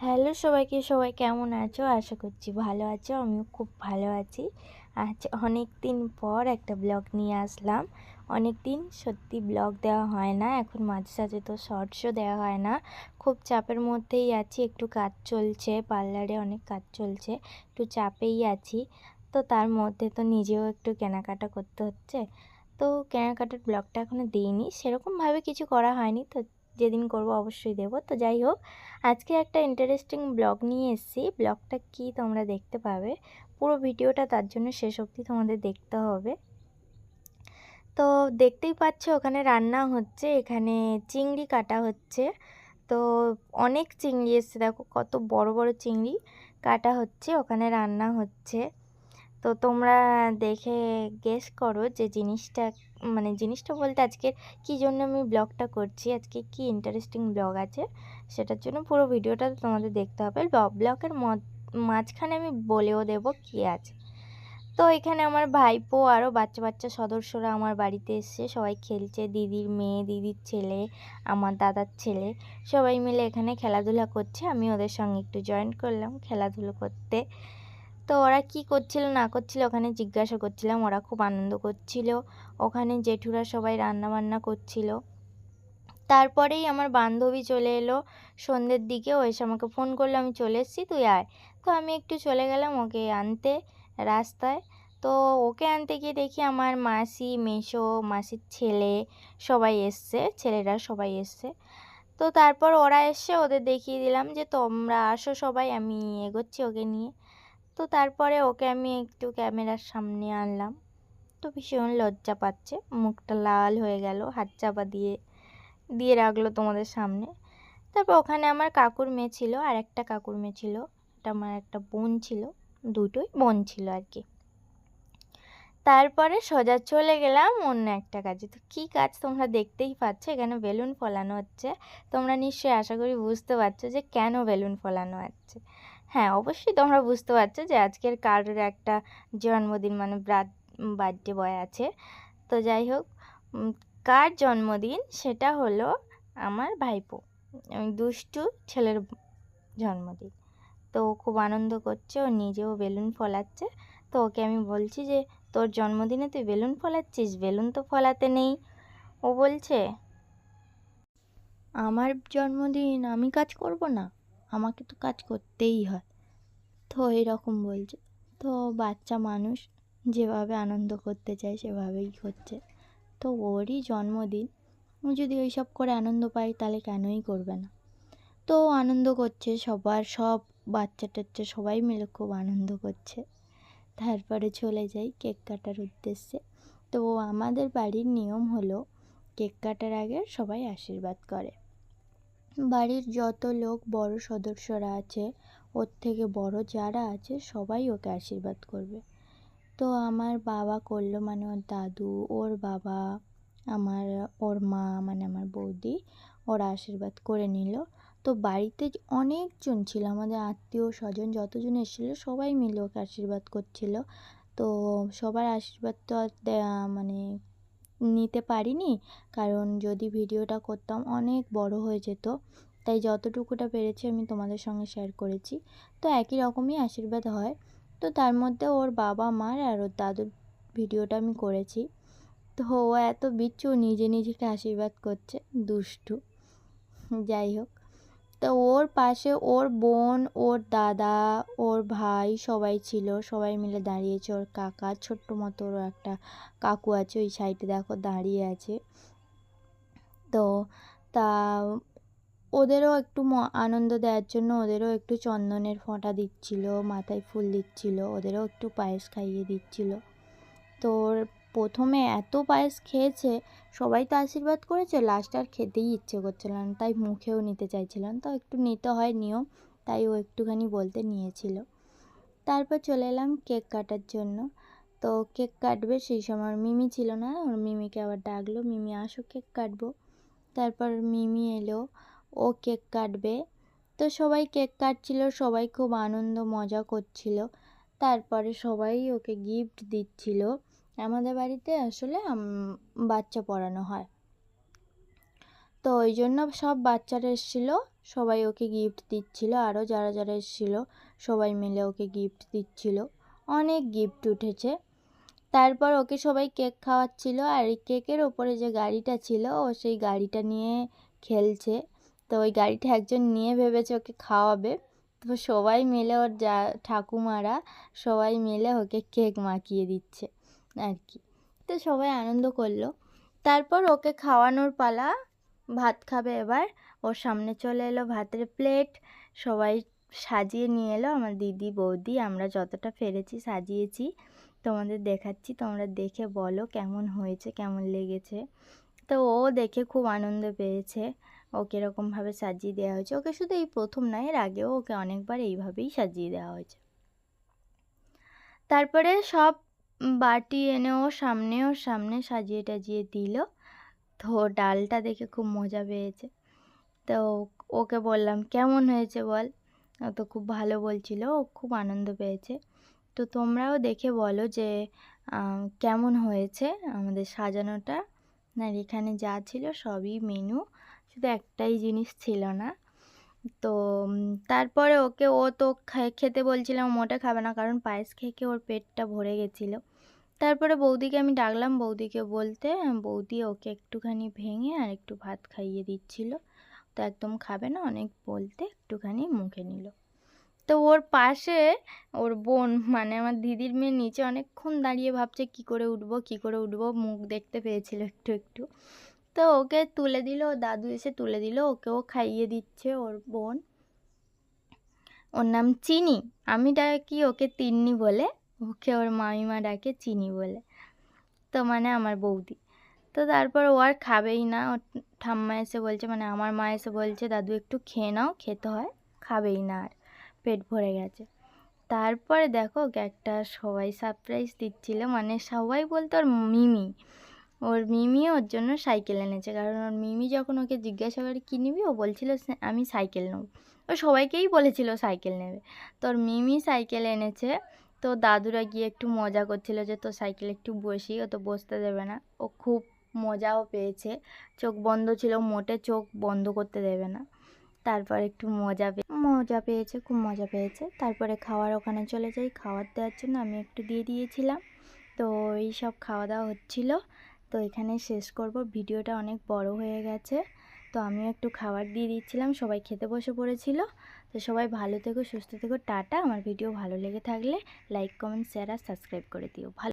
Hello সবাইকে, সবাই কেমন আছো? আশা করছি ভালো আছো, আমিও খুব ভালো আছি। আজ অনেক দিন পর একটা ব্লগ নিয়ে আসলাম। অনেক দিন সত্যি ব্লগ দেওয়া হয় না, এখন মাঝে সাঝে তো শর্টসও দেওয়া হয় না। খুব চাপের মধ্যেই আছি, একটু কাজ চলছে পার্লারে অনেক কাজ চলছে, একটু চাপেই আছি। তো তার মধ্যে তো নিজেও একটু কেনাকাটা করতে হচ্ছে। তো কেনাকাটার ব্লগটা এখনও দিইনি, সেরকমভাবে কিছু করা হয়নি, তো যেদিন করব অবশ্যই দেব। তো যাই হোক, আজকে একটা ইন্টারেস্টিং ব্লগ নিয়ে এসেছি। ব্লগটা কি তোমরা দেখতে পাবে? পুরো ভিডিওটা তার জন্য শেষ অবধি তোমাদের দেখতে হবে। তো দেখতেই পাচ্ছ, ওখানে রান্না হচ্ছে, এখানে চিংড়ি কাটা হচ্ছে। তো অনেক চিংড়ি এসছে, দেখো কত বড় বড় চিংড়ি কাটা হচ্ছে, ওখানে রান্না হচ্ছে। তো তোমরা দেখে গেস করো যে জিনিসটা মানে জিনিসটা বলতে আজকে কী জন্য আমি ব্লগটা করছি, আজকে কি ইন্টারেস্টিং ব্লগ আছে, সেটার জন্য পুরো ভিডিওটা তোমাদের দেখতে হবে। ব্লগের মাঝখানে আমি বলেও দেব কী আছে। তো এখানে আমার ভাইপো আরও বাচ্চা বাচ্চা সদস্যরা আমার বাড়িতে এসছে। সবাই খেলছে, দিদির মেয়ে, দিদির ছেলে, আমার দাদার ছেলে, সবাই মিলে এখানে খেলাধুলা করছে। আমি ওদের সঙ্গে একটু জয়েন করলাম খেলাধুলো করতে। তো ওরা কি করছিল না করছিল ওখানে জিজ্ঞাসা করছিলাম, ওরা খুব আনন্দ করছিল। ওখানে জেঠুরা সবাই রান্না বান্না করছিল। তারপরেই আমার বান্ধবী চলে এলো সন্ধ্যের দিকে, ও এসে আমাকে ফোন করল, আমি চলে এসেছি, তুই আয়। তো আমি একটু চলে গেলাম ওকে আনতে রাস্তায়। তো ওকে আনতে গিয়ে দেখি আমার মাসি, মেশো, মাসির ছেলে সবাই এসছে, ছেলেরা সবাই এসছে। তো তারপর ওরা এসে ওদের দেখিয়ে দিলাম যে তোমরা আসো সবাই, আমি এগোচ্ছি ওকে নিয়ে। তো তারপরে ওকে আমি একটু ক্যামেরার সামনে আনলাম। তো ভীষণ লজ্জা পাচ্ছে। মুখটা লাল হয়ে গেল, হাত চাপা দিয়ে দিয়ে রাখল তোমাদের সামনে। তারপর ওখানে আমার কাকুর মেয়ে ছিল, আর একটা কাকুর মেয়ে ছিল। এটা আমার একটা বোন ছিল, দুটোই বোন ছিল আর কি। তারপরে সোজা চলে গেলাম অন্য একটা কাজে। তো কী কাজ তোমরা দেখতেই পাচ্ছ, এখানে বেলুন ফলানো হচ্ছে। তোমরা নিশ্চয়ই আশা করি বুঝতে পারছ যে কেন বেলুন ফলানো হচ্ছে। হ্যাঁ অবশ্যই তোমরা বুঝতে পারছ যে আজকের কারোর একটা জন্মদিন মানে বার্থডে বয় আছে। তো যাই হোক কার জন্মদিন সেটা হলো আমার ভাইপো। দুষ্টু ছেলের জন্মদিন। তো খুব আনন্দ করছে, ও নিজেও বেলুন ফলাচ্ছে। তো ওকে আমি বলছি যে, তোর জন্মদিনে তুই বেলুন ফলাচ্ছিস? বেলুন তো ফলাতে নেই। ও বলছে, আমার জন্মদিন আমি কাজ করব না। আমাকে তো কাজ করতেই হয়। তো এরকম বলছে। তো বাচ্চা মানুষ যেভাবে আনন্দ করতে চায় সেভাবেই করছে। তো ওরই জন্মদিন। ও যদি ওই সব করে আনন্দ পায় তাহলে কেনই করবে না? তো আনন্দ করছে, সবার সব বাচ্চা টাচ্চা সবাই মিলে খুব আনন্দ করছে। তারপরে চলে যাই কেক কাটার উদ্দেশ্যে। তো আমাদের বাড়ির নিয়ম হলো, কেক কাটার আগে সবাই আশীর্বাদ করে। বাড়ির যত লোক, বড় সদস্যরা আছে, ওর থেকে বড় যারা আছে, সবাই ওকে আশীর্বাদ করবে। তো আমার বাবা করল মানে ওর দাদু, ওর বাবা, আমার, ওর মা মানে আমার বৌদি, ওরা আশীর্বাদ করে নিল। তো বাড়িতে অনেকজন ছিল, আমাদের আত্মীয় স্বজন যতজন এসেছিল, সবাই মিলে ওকে আশীর্বাদ করছিল। তো সবার আশীর্বাদ তো আর মানে নিতে পারিনি। কারণ যদি ভিডিওটা করতাম, অনেক বড় হয়ে যেত। তাই যতটুকুটা পেরেছি আমি তোমাদের সঙ্গে শেয়ার করেছি। তো একই রকমই আশীর্বাদ হয়। তো তার মধ্যে ওর বাবা, মার আর ওর দাদুর ভিডিওটা আমি করেছি। তো ও এত বিচ্ছু, নিজে নিজেকে আশীর্বাদ করছে। দুষ্টু। যাই হোক। তো ওর পাশে ওর বোন, ওর দাদা, ওর ভাই সবাই ছিল। সবাই মিলে দাঁড়িয়েছে। ওর কাকা, ছোট্ট মতো ওর একটা কাকু আছে ওই সাইডে দেখো দাঁড়িয়ে আছে। তো তা ওদেরও একটু আনন্দ দেওয়ার জন্য ওদেরও একটু চন্দনের ফোঁটা দিচ্ছিল, মাথায় ফুল দিচ্ছিল, ওদেরও একটু পায়েস খাইয়ে দিচ্ছিল। তো প্রথমে এত পায়েস খেয়েছে, সবাই তো আশীর্বাদ করেছে লাস্ট আর খেতেই ইচ্ছে করছিল না, তাই মুখেও নিতে চাইছিলাম তো একটু নিতে হয় নিয়ম, তাই ও একটুখানি বলতে নিয়েছিল। তারপর চলে এলাম কেক কাটার জন্য। তো কেক কাটবে সেই সময় মিমি ছিল না, ওর মিমিকে আবার ডাকলো, মিমি, আসো কেক কাটবো। তারপর মিমি এলো, ও কেক কাটবে। তো সবাই কেক কাটছিল, সবাই খুব আনন্দ, মজা করছিল। তারপরে সবাই ওকে গিফট দিচ্ছিল। আমাদের বাড়িতে আসলে বাচ্চা পড়ানো হয়। তো ওই জন্য সব বাচ্চারা এসেছিল, সবাই ওকে গিফট দিচ্ছিল, আরও যারা যারা এসেছিল, সবাই মিলে ওকে গিফট দিচ্ছিল। অনেক গিফট উঠেছে। তারপর ওকে সবাই কেক খাওয়াচ্ছিল, আর এই কেকের ওপরে যে গাড়িটা ছিল, ও সেই গাড়িটা নিয়ে খেলছে। তো ওই গাড়িটা একজন নিয়ে ভেবেছে ওকে খাওয়াবে। তো সবাই মিলে ওর যা ঠাকুমারা সবাই মিলে ওকে কেক মাখিয়ে দিচ্ছে। আর কি তো সবাই আনন্দ করল। তারপর ওকে খাওয়ানোর পালা, ভাত খাবে এবার। ওর সামনে চলে এলো ভাতের প্লেট। সবাই সাজিয়ে নিয়ে এলো, আমার দিদি, বৌদি, আমরা যতটা পেরেছি সাজিয়েছি। তোমাদের দেখাচ্ছি, তোমরা দেখে বলো কেমন হয়েছে, কেমন লেগেছে। তো ও দেখে খুব আনন্দ পেয়েছে, ওকে এরকমভাবে সাজিয়ে দেওয়া হয়েছে। ওকে শুধু এই প্রথম নয় এর আগেও ওকে অনেকবার এইভাবেই সাজিয়ে দেওয়া হয়েছে। তারপরে সব বাটি এনে ও সামনে, ওর সামনে সাজিয়ে টাজিয়ে দিল। তো ডালটা দেখে খুব মজা পেয়েছে। তো ওকে বললাম, কেমন হয়েছে বল? ও তো খুব ভালো বলছিল, ও খুব আনন্দ পেয়েছে। তো তোমরাও দেখে বলো যে কেমন হয়েছে আমাদের সাজানোটা? আর এখানে যা ছিল সবই মেনু, শুধু একটাই জিনিস ছিল না। তো তারপরে ওকে ও তো খেতে বলছিলাম মোটে খাবে না, কারণ পায়েস খেয়ে ওর পেটটা ভরে গেছিল। তারপরে বৌদিকে আমি ডাকলাম, বৌদিকে বলতে, বৌদি ওকে একটুখানি ভেঙে আর একটু ভাত খাইয়ে দিচ্ছিল। তো একদম খাবে না, অনেক বলতে একটুখানি মুখে নিল। তো ওর পাশে ওর বোন মানে আমার দিদির মেয়ে নিচে অনেকক্ষণ দাঁড়িয়ে ভাবছে, কি করে উঠবো, কি করে উঠবো? মুখ দেখতে পেয়েছিল একটু একটু। তো ওকে তুলে দিল, ও দাদু এসে তুলে দিল, ওকেও খাইয়ে দিচ্ছে ওর বোন। ওর নাম চিনি আমি ডাকি ওকে তিন্নি বলে? ওকে ওর মামিমা ডাকে চিনি বলে। তো মানে আমার বৌদি। তো তারপর ও আর খাবেই না। ওর ঠাম্মা এসে বলছে মানে আমার মা এসে বলছে, দাদু, একটু খেয়ে নাও, খেতে হয়, খাবেই না আর, পেট ভরে গেছে। তারপরে দেখো একটা সবাই সারপ্রাইজ দিচ্ছিল মানে সবাই বলতো ওর মিমি। ওর মিমি ওর জন্য সাইকেল এনেছে, কারণ ওর মিমি যখন ওকে জিজ্ঞাসা করে, কী নিবি? ও বলছিল আমি সাইকেল নেব। ও সবাইকেই বলেছিল সাইকেল নেবে। তোর মিমি সাইকেল এনেছে তো দাদুরা গিয়ে একটু মজা করছিল যে, তো সাইকেল একটু বসি, ও তো বসতে দেবে না। ও খুব মজাও পেয়েছে। চোখ বন্ধ ছিল, মোটে চোখ বন্ধ করতে দেবে না। তারপর একটু মজা পেয়ে মজা পেয়েছে, খুব মজা পেয়েছে। তারপরে খাওয়ার ওখানে চলে যাই। খাওয়ার দেওয়ার জন্য আমি একটু দিয়ে দিয়েছিলাম। তো এই সব খাওয়া দাওয়া হচ্ছিল। তো এখানে শেষ করব। ভিডিওটা অনেক বড় হয়ে গেছে। তো আমিও একটু খাবার দিয়ে দিচ্ছিলাম। সবাই খেতে বসে পড়েছিল। তো সবাই ভালো থেকো, সুস্থ থেকো, টাটা। আমার ভিডিও ভালো লেগে থাকলে লাইক, কমেন্ট, শেয়ার আর সাবস্ক্রাইব করে দিও। ভালো